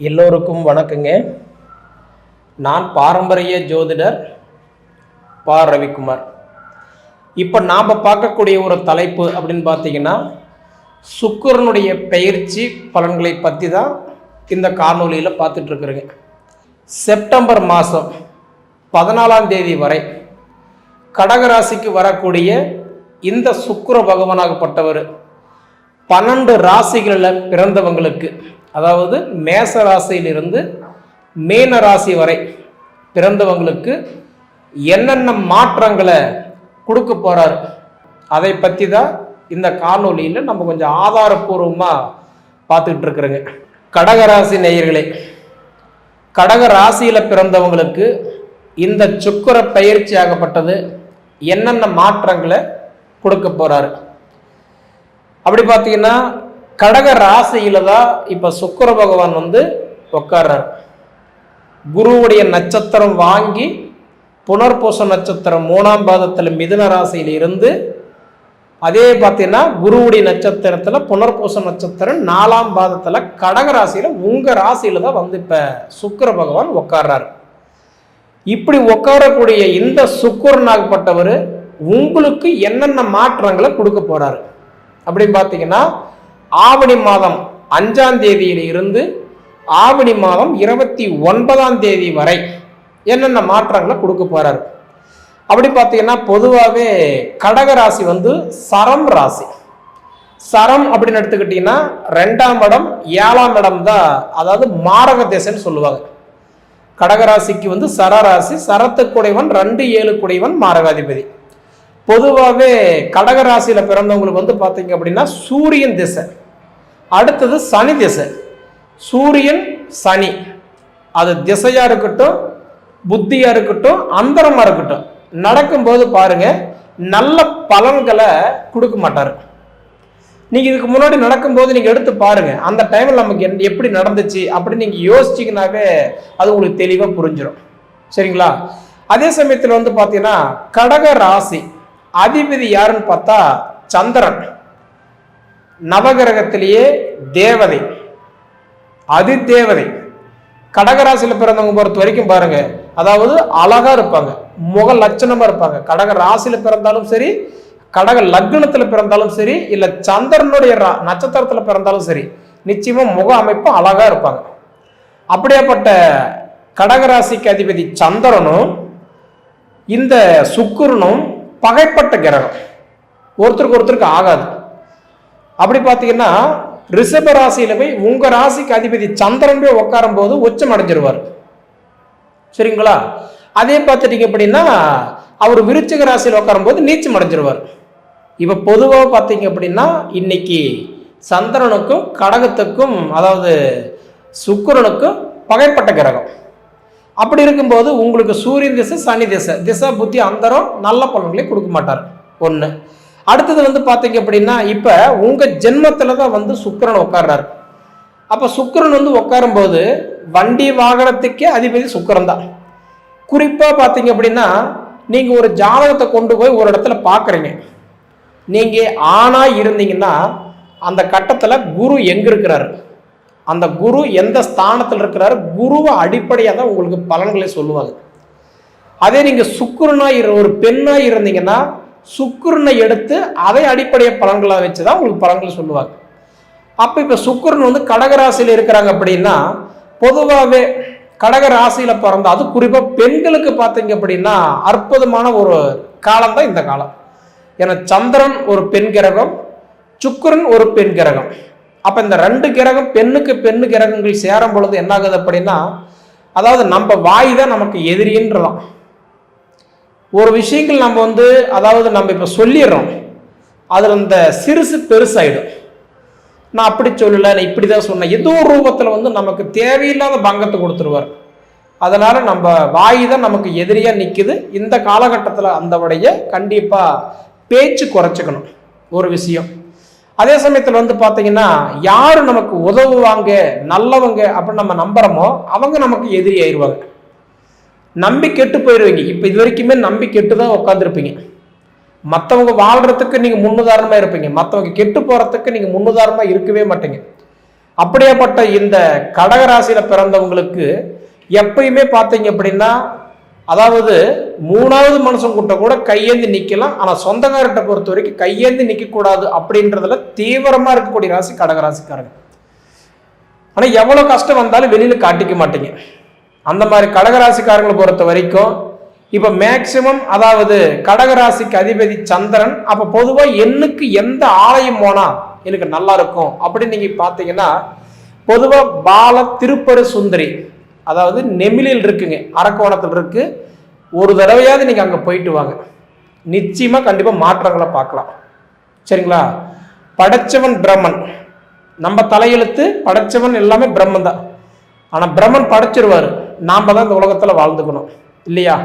எல்லோருக்கும் வணக்கங்க. நான் பாரம்பரிய ஜோதிடர் பா. ரவிக்குமார். இப்போ நாம் பார்க்கக்கூடிய ஒரு தலைப்பு அப்படின்னு பார்த்தீங்கன்னா சுக்கரனுடைய பயிற்சி பலன்களை பற்றி தான் இந்த காணொலியில் பார்த்துட்ருக்குறேங்க செப்டம்பர் மாதம் பதினாலாம் தேதி வரை கடகராசிக்கு வரக்கூடிய இந்த சுக்கர பகவானாகப்பட்டவர் பன்னெண்டு ராசிகளில் பிறந்தவங்களுக்கு அதாவது மேச ராசியிலிருந்து மீன ராசி வரை பிறந்தவங்களுக்கு என்னென்ன மாற்றங்களை கொடுக்க போகிறார் அதை பற்றி தான் இந்த காணொலியில் நம்ம கொஞ்சம் ஆதாரப்பூர்வமாக பார்த்துக்கிட்டு இருக்கிறோங்க. கடகராசி நேயர்களே கடக ராசியில் பிறந்தவங்களுக்கு இந்த சுக்கிர பயிற்சி ஆகப்பட்டது என்னென்ன மாற்றங்களை கொடுக்க போகிறாரு அப்படி பார்த்தீங்கன்னா கடக ராசியில தான் இப்போ சுக்கர பகவான் வந்து உட்கார்றார் குருவுடைய நட்சத்திரம் வாங்கி புனர்பூச நட்சத்திரம் மூணாம் பாதத்தில் மிதுன ராசியில் இருந்து அதே பார்த்தீங்கன்னா குருவுடைய நட்சத்திரத்தில் புனர்பூச நட்சத்திரம் நாலாம் பாதத்தில் கடக ராசியில் உங்கள் ராசியில் தான் வந்து இப்போ சுக்கர பகவான் உட்கார்றாரு இப்படி உட்காரக்கூடிய இந்த சுக்கரனாகப்பட்டவர் உங்களுக்கு என்னென்ன மாற்றங்களை கொடுக்க போகிறாரு அப்படின்னு பார்த்தீங்கன்னா ஆவணி மாதம் அஞ்சாம் தேதியில இருந்து ஆவணி மாதம் இருபத்தி ஒன்பதாம் தேதி வரை என்னென்ன மாற்றங்களை கொடுக்க போறாரு? அப்படி பார்த்தீங்கன்னா பொதுவாகவே கடக ராசி வந்து சரம் ராசி. சரம் அப்படின்னு எடுத்துக்கிட்டிங்கன்னா ரெண்டாம் இடம் ஏழாம் இடம் தான் அதாவது மாரக திசைன்னு சொல்லுவாங்க. கடகராசிக்கு வந்து சரராசி சரத்துக்குடையவன் ரெண்டு ஏழு குடைவன் மாரகாதிபதி. பொதுவாகவே கடகராசியில் பிறந்தவங்களுக்கு வந்து பார்த்தீங்க அப்படின்னா சூரியன் திசை. அடுத்தது சனி திசை. சூரியன் சனி. அது திசையாக இருக்கட்டும் புத்தியாக இருக்கட்டும் அந்தரமாக இருக்கட்டும். நடக்கும்போது பாருங்கள் நல்ல பலன்களை கொடுக்க மாட்டார். நீங்கள் இதுக்கு முன்னாடி நடக்கும்போது நீங்கள் எடுத்து பாருங்கள் அந்த டைமில் நமக்கு என்ன- எப்படி நடந்துச்சு அப்படின்னு நீங்கள் யோசிச்சிங்கனாவே அது உங்களுக்கு தெளிவாக புரிஞ்சிடும் சரிங்களா? அதே சமயத்தில் வந்து பார்த்தீங்கன்னா கடக ராசி. அதிபதி யாருன்னு பார்த்தா சந்திரன். நவகிரகத்திலேயே தேவதை. அதிதேவதை. கடகராசியில் பிறந்தவங்க பொறுத்த வரைக்கும் பாருங்க அதாவது அழகா இருப்பாங்க முக லட்சணமா இருப்பாங்க. கடக ராசியில பிறந்தாலும் சரி கடக லக்னத்துல பிறந்தாலும் சரி இல்ல சந்திரனுடைய நட்சத்திரத்துல பிறந்தாலும் சரி நிச்சயமா முக அமைப்பு அழகா இருப்பாங்க. அப்படியாப்பட்ட கடகராசிக்கு அதிபதி சந்திரனும் இந்த சுக்குரனும் பகைப்பட்ட கிரகம். ஒருத்தருக்கு ஒருத்தருக்கு ஆகாது. அப்படி பார்த்தீங்கன்னா ரிஷப ராசியில போய் உங்க ராசிக்கு அதிபதி சந்திரன் போய் உட்காரும் போது உச்சம் அடைஞ்சிருவார் சரிங்களா? அதே பார்த்துட்டீங்க அப்படின்னா அவர் விருச்சிக ராசியில் உட்காரும் போது நீச்சம் அடைஞ்சிருவார் இப்போ பொதுவாக பார்த்தீங்க அப்படின்னா இன்னைக்கு சந்திரனுக்கும் கடகத்துக்கும் அதாவது சுக்கரனுக்கும் பகைப்பட்ட கிரகம். அப்படி இருக்கும்போது உங்களுக்கு சூரியன் திசை சனி திசை. திசை புத்தி அந்தரம் நல்ல பலன்களை கொடுக்க மாட்டார். ஒன்று அடுத்தது வந்து பார்த்தீங்க அப்படின்னா இப்போ உங்கள் ஜென்மத்தில் தான் வந்து சுக்கரன் உட்கார்றாரு அப்போ சுக்கரன் வந்து உட்காரும்போது வண்டி வாகனத்துக்கே அதிபதி சுக்கரன் தான். குறிப்பாக பார்த்தீங்க அப்படின்னா நீங்கள் ஒரு ஜாதகத்தை கொண்டு போய் ஒரு இடத்துல பார்க்குறீங்க. நீங்கள் ஆணாக இருந்தீங்கன்னா அந்த கட்டத்தில் குரு எங்கே இருக்கிறாரு? அந்த குரு எந்த ஸ்தானத்தில் இருக்கிறாரு? குருவை அடிப்படையாக தான் உங்களுக்கு பலன்களை சொல்லுவாங்க. அதே நீங்கள் சுக்கரனாக இரு ஒரு பெண்ணாக இருந்தீங்கன்னா சுக்குருனை எடுத்து அதை அடிப்படைய பலன்களாக வச்சு தான் உங்களுக்கு பலன்கள் சொல்லுவாங்க. அப்போ இப்போ சுக்கிரன் வந்து கடகராசியில் இருக்கிறாங்க அப்படின்னா பொதுவாகவே கடக ராசியில் பிறந்த அது குறிப்பாக பெண்களுக்கு பார்த்தீங்க அப்படின்னா அற்புதமான ஒரு காலம் தான் இந்த காலம். ஏன்னா சந்திரன் ஒரு பெண் கிரகம் சுக்கிரன் ஒரு பெண் கிரகம். அப்போ இந்த ரெண்டு கிரகம் பெண்ணுக்கு பெண்ணு கிரகங்கள் சேரும் பொழுது என்ன ஆகுது அப்படின்னா அதாவது நம்ம வாய் தான் நமக்கு எதிரின்றலாம். ஒரு விஷயங்கள் நம்ம வந்து அதாவது நம்ம இப்போ சொல்லிடுறோம். அதில் இந்த சிறுசு பெருசாயிடும். நான் அப்படி சொல்லலை நான் இப்படி தான் சொன்னேன். ஏதோ ஒரு ரூபத்தில் வந்து நமக்கு தேவையில்லாத பங்கத்தை கொடுத்துருவார். அதனால் நம்ம வாய் தான் நமக்கு எதிரியாக நிற்குது இந்த காலகட்டத்தில் அந்தவுடைய கண்டிப்பாக பேச்சு குறைச்சிக்கணும். ஒரு விஷயம். அதே சமயத்தில் வந்து பார்த்தீங்கன்னா யார் நமக்கு உதவுவாங்க நல்லவங்க அப்படின்னு நம்ம நம்புறோமோ அவங்க நமக்கு எதிரி ஆயிடுவாங்க. நம்பி கெட்டு போயிடுவீங்க இப்போ இது வரைக்குமே நம்பி கெட்டு தான் உட்காந்துருப்பீங்க மற்றவங்க வாழ்கிறதுக்கு நீங்கள் முன்னுதாரணமாக இருப்பீங்க. மற்றவங்க கெட்டு போகிறதுக்கு நீங்கள் முன்னுதாரணமாக இருக்கவே மாட்டீங்க. அப்படியேப்பட்ட இந்த கடகராசியில் பிறந்தவங்களுக்கு எப்பயுமே பார்த்தீங்க அப்படின்னா அதாவது மூணாவது மனுஷன் கூட்ட கூட கையேந்தி நிற்கலாம் ஆனால் சொந்தக்காரர்கிட்ட பொறுத்த வரைக்கும் கையேந்தி நிற்கக்கூடாது அப்படின்றதுல தீவிரமாக இருக்கக்கூடிய ராசி கடகராசிக்காரங்க. ஆனால் எவ்வளோ கஷ்டம் வந்தாலும் வெளியில் காட்டிக்க மாட்டீங்க. அந்த மாதிரி கடகராசிக்காரங்களை பொறுத்த வரைக்கும் இப்போ மேக்சிமம் அதாவது கடகராசிக்கு அதிபதி சந்திரன் அப்போ பொதுவாக என்னுக்கு எந்த ஆலயம் போனால் எனக்கு நல்லா இருக்கும் அப்படின்னு நீங்கள் பார்த்தீங்கன்னா பொதுவாக பால திருப்பரு சுந்தரி அதாவது நெமிலில் இருக்குங்க அரக்கோணத்தில் இருக்கு. ஒரு தடவையாவது நீங்கள் அங்கே போயிட்டு வாங்க. நிச்சயமாக கண்டிப்பாக மாற்றங்களை பார்க்கலாம். சரிங்களா? படைச்சவன் பிரம்மன். நம்ம தலையெழுத்து படைச்சவன் எல்லாமே பிரம்மன் தான். ஆனால் பிரம்மன் படைச்சிருவார். நாம் தான் இந்த உலகத்தில் வாழ்ந்துக்கணும். இல்லையா?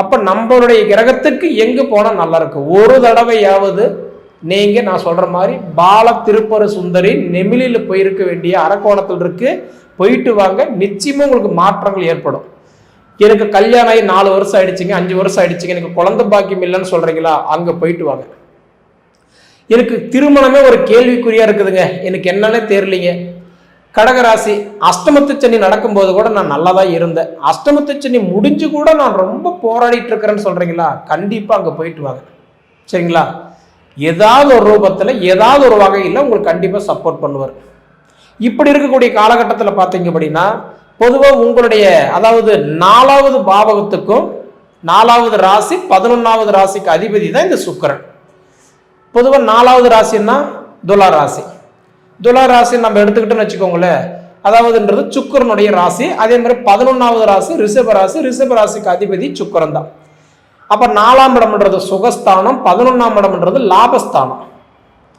அப்போ நம்மளுடைய கிரகத்துக்கு எங்கே போனால் நல்லா ஒரு தடவையாவது நீங்கள் நான் சொல்கிற மாதிரி பால திருப்பர சுந்தரி நெமிலியில் போயிருக்க வேண்டிய அரக்கோணத்தில் இருக்கு. போயிட்டு வாங்க நிச்சயமாக உங்களுக்கு மாற்றங்கள் ஏற்படும். எனக்கு கல்யாணம் ஆகி நாலு வருஷம் ஆயிடுச்சுங்க அஞ்சு வருஷம் ஆயிடுச்சுங்க எனக்கு குழந்தை பாக்கியம் இல்லைன்னு சொல்கிறீங்களா அங்கே போயிட்டு வாங்க. எனக்கு திருமணமே ஒரு கேள்விக்குறியாக இருக்குதுங்க. எனக்கு என்னன்னே தெரியலிங்க. கடகராசி அஷ்டமத்து சனி நடக்கும்போது கூட நான் நல்லா தான் இருந்தேன். அஷ்டமத்து சனி முடிஞ்சு கூட நான் ரொம்ப போராடிட்டு இருக்கிறேன்னு சொல்கிறீங்களா கண்டிப்பாக அங்கே போயிட்டு வாங்க. சரிங்களா? ஏதாவது ஒரு ரூபத்தில் ஏதாவது ஒரு வகையில் உங்களுக்கு கண்டிப்பாக சப்போர்ட் பண்ணுவார். இப்படி இருக்கக்கூடிய காலகட்டத்தில் பார்த்தீங்க அப்படின்னா பொதுவாக உங்களுடைய அதாவது நாலாவது பாவகத்துக்கும் நாலாவது ராசி பதினொன்றாவது ராசிக்கு அதிபதி தான் இந்த சுக்கரன். பொதுவாக நாலாவது ராசின்னா துலா ராசி. துலா ராசி நம்ம எடுத்துக்கிட்டோம்னு வச்சுக்கோங்களேன். அதாவதுன்றது சுக்கரனுடைய ராசி அதே மாதிரி பதினொன்றாவது ராசி ரிஷப ராசி ரிஷப ராசிக்கு அதிபதி சுக்கரன் தான். அப்போ நாலாம் இடம்ன்றது சுகஸ்தானம் பதினொன்றாம் இடம்ன்றது லாபஸ்தானம்.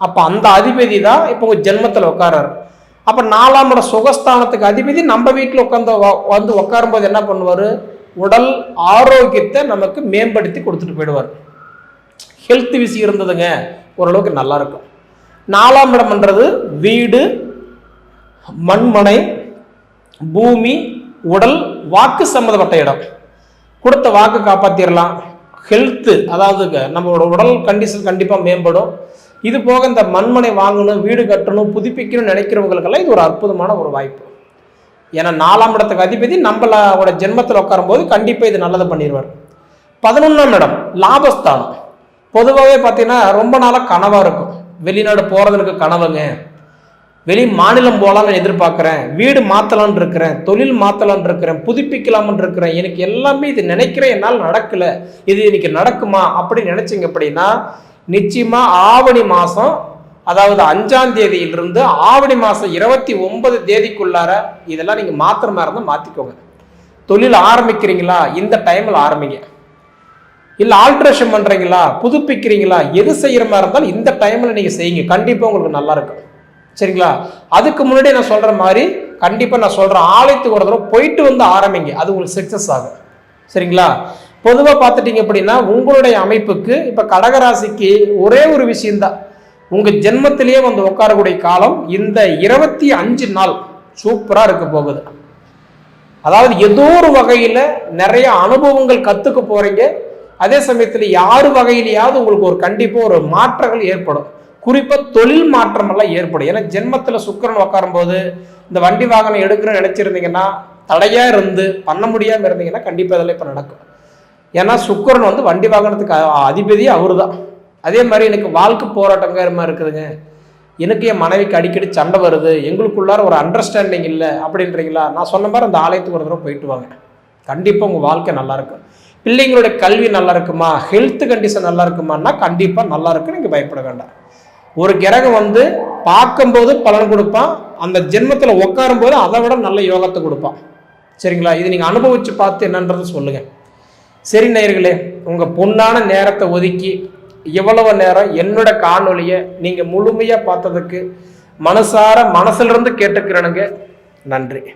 அப்போ அந்த அதிபதி தான் இப்போ உங்கள் ஜென்மத்தில் உட்காராரு அப்போ நாலாம் இடம் சுகஸ்தானத்துக்கு அதிபதி நம்ம வீட்டில் உட்காந்து வந்து உட்காரும்போது என்ன பண்ணுவார்? உடல் ஆரோக்கியத்தை நமக்கு மேம்படுத்தி கொடுத்துட்டு போயிடுவார். ஹெல்த் விஷயம் இருந்ததுங்க ஓரளவுக்கு நல்லா இருக்கும். நாலாம் இடம்ன்றது வீடு மண்மனை பூமி உடல் வாக்கு சம்மந்தப்பட்ட இடம். கொடுத்த வாக்கு காப்பாற்றிடலாம் ஹெல்த்து அதாவது நம்மளோட உடல் கண்டிஷன் கண்டிப்பாக மேம்படும். இது போக இந்த மண்மனை வாங்கணும் வீடு கட்டணும் புதுப்பிக்கணும்னு நினைக்கிறவங்களுக்கெல்லாம் இது ஒரு அற்புதமான ஒரு வாய்ப்பு. ஏன்னா நாலாம் இடத்துக்கு அதிபதி நம்மளோட ஜென்மத்தில் உட்காரும்போது கண்டிப்பாக இது நல்லதை பண்ணிடுவார் பதினொன்றாம் இடம் லாபஸ்தானம். பொதுவாகவே பார்த்தீங்கன்னா ரொம்ப நாளாக கனவாக இருக்கும். வெளிநாடு போகிறதுக்கு கனவுங்க. வெளி மாநிலம் போகலான்னு எதிர்பார்க்குறேன். வீடு மாற்றலான் இருக்கிறேன். தொழில் மாற்றலான் இருக்கிறேன். புதுப்பிக்கலாம்னு இருக்கிறேன். எனக்கு எல்லாமே இது நினைக்கிறேன். என்னால் நடக்கலை. இது இன்னைக்கு நடக்குமா அப்படின்னு நினச்சிங்க அப்படின்னா நிச்சயமாக ஆவணி மாதம் அதாவது அஞ்சாம் தேதியிலிருந்து ஆவணி மாதம் இருபத்தி ஒன்பது தேதிக்குள்ளார இதெல்லாம் நீங்கள் மாத்திரமா இருந்தால் மாற்றிக்கோங்க தொழில் ஆரம்பிக்கிறீங்களா? இந்த டைமில் ஆரம்பிங்க. இல்லை ஆல்ட்ரேஷன் பண்ணுறீங்களா புதுப்பிக்கிறீங்களா? எது செய்கிற மாதிரி இருந்தாலும் இந்த டைமில் நீங்கள் செய்யுங்க. கண்டிப்பாக உங்களுக்கு நல்லா இருக்கும். சரிங்களா? அதுக்கு முன்னாடி நான் சொல்கிற மாதிரி கண்டிப்பாக நான் சொல்கிறேன் ஆலயத்துக்கு ஒரு தடவை போயிட்டு வந்து ஆரம்பிங்க. அது உங்களுக்கு சக்ஸஸ் ஆகும். சரிங்களா? பொதுவாக பார்த்துட்டீங்க அப்படின்னா உங்களுடைய அமைப்புக்கு இப்போ கடகராசிக்கு ஒரே ஒரு விஷயந்தான் உங்கள் ஜென்மத்திலேயே வந்து உட்காரக்கூடிய காலம் இந்த இருபத்தி அஞ்சு நாள். சூப்பராக இருக்க போகுது. அதாவது ஏதோ ஒரு வகையில் நிறைய அனுபவங்கள் கற்றுக்க போகிறீங்க அதே சமயத்தில் யார் வகையிலேயாவது உங்களுக்கு ஒரு கண்டிப்பாக ஒரு மாற்றங்கள் ஏற்படும். குறிப்பாக தொழில் மாற்றமெல்லாம் ஏற்படும். ஏன்னா ஜென்மத்தில் சுக்கரன் உட்காரும்போது இந்த வண்டி வாகனம் எடுக்கணும்னு நினச்சிருந்தீங்கன்னா தடையாக இருந்து பண்ண முடியாமல் இருந்தீங்கன்னா கண்டிப்பாக இதெல்லாம் இப்போ நடக்கும். ஏன்னா சுக்கரன் வந்து வண்டி வாகனத்துக்கு அதிபதியே அவரு தான் அதே மாதிரி எனக்கு வாழ்க்கை போராட்டங்கிற மாதிரி இருக்குதுங்க. எனக்கு என் மனைவிக்கு அடிக்கடி சண்டை வருது. எங்களுக்குள்ளார ஒரு அண்டர்ஸ்டாண்டிங் இல்லை. அப்படின்றீங்களா? நான் சொன்ன மாதிரி அந்த ஆலயத்துக்கு ஒரு தடவை போயிட்டு வாங்க. கண்டிப்பாக உங்கள் வாழ்க்கை நல்லாயிருக்கும் பிள்ளைங்களுடைய கல்வி நல்லா இருக்குமா? ஹெல்த் கண்டிஷன் நல்லா இருக்குமான்னா கண்டிப்பாக நல்லா இருக்கு நீங்கள் பயப்பட வேண்டாம். ஒரு கிரகம் வந்து பார்க்கும்போது பலன் கொடுப்பான். அந்த ஜென்மத்தில் உட்காரும் போது அதை விட நல்ல யோகத்தை கொடுப்பான். சரிங்களா? இது நீங்கள் அனுபவித்து பார்த்து என்னன்றது சொல்லுங்கள் சரி நேயர்களே உங்கள் பொன்னான நேரத்தை ஒதுக்கி இவ்வளவு நேரம் என்னோட காணொலியை நீங்கள் முழுமையாக பார்த்ததுக்கு மனசார மனசுலேருந்து கேட்டுக்கிறனுங்க. நன்றி.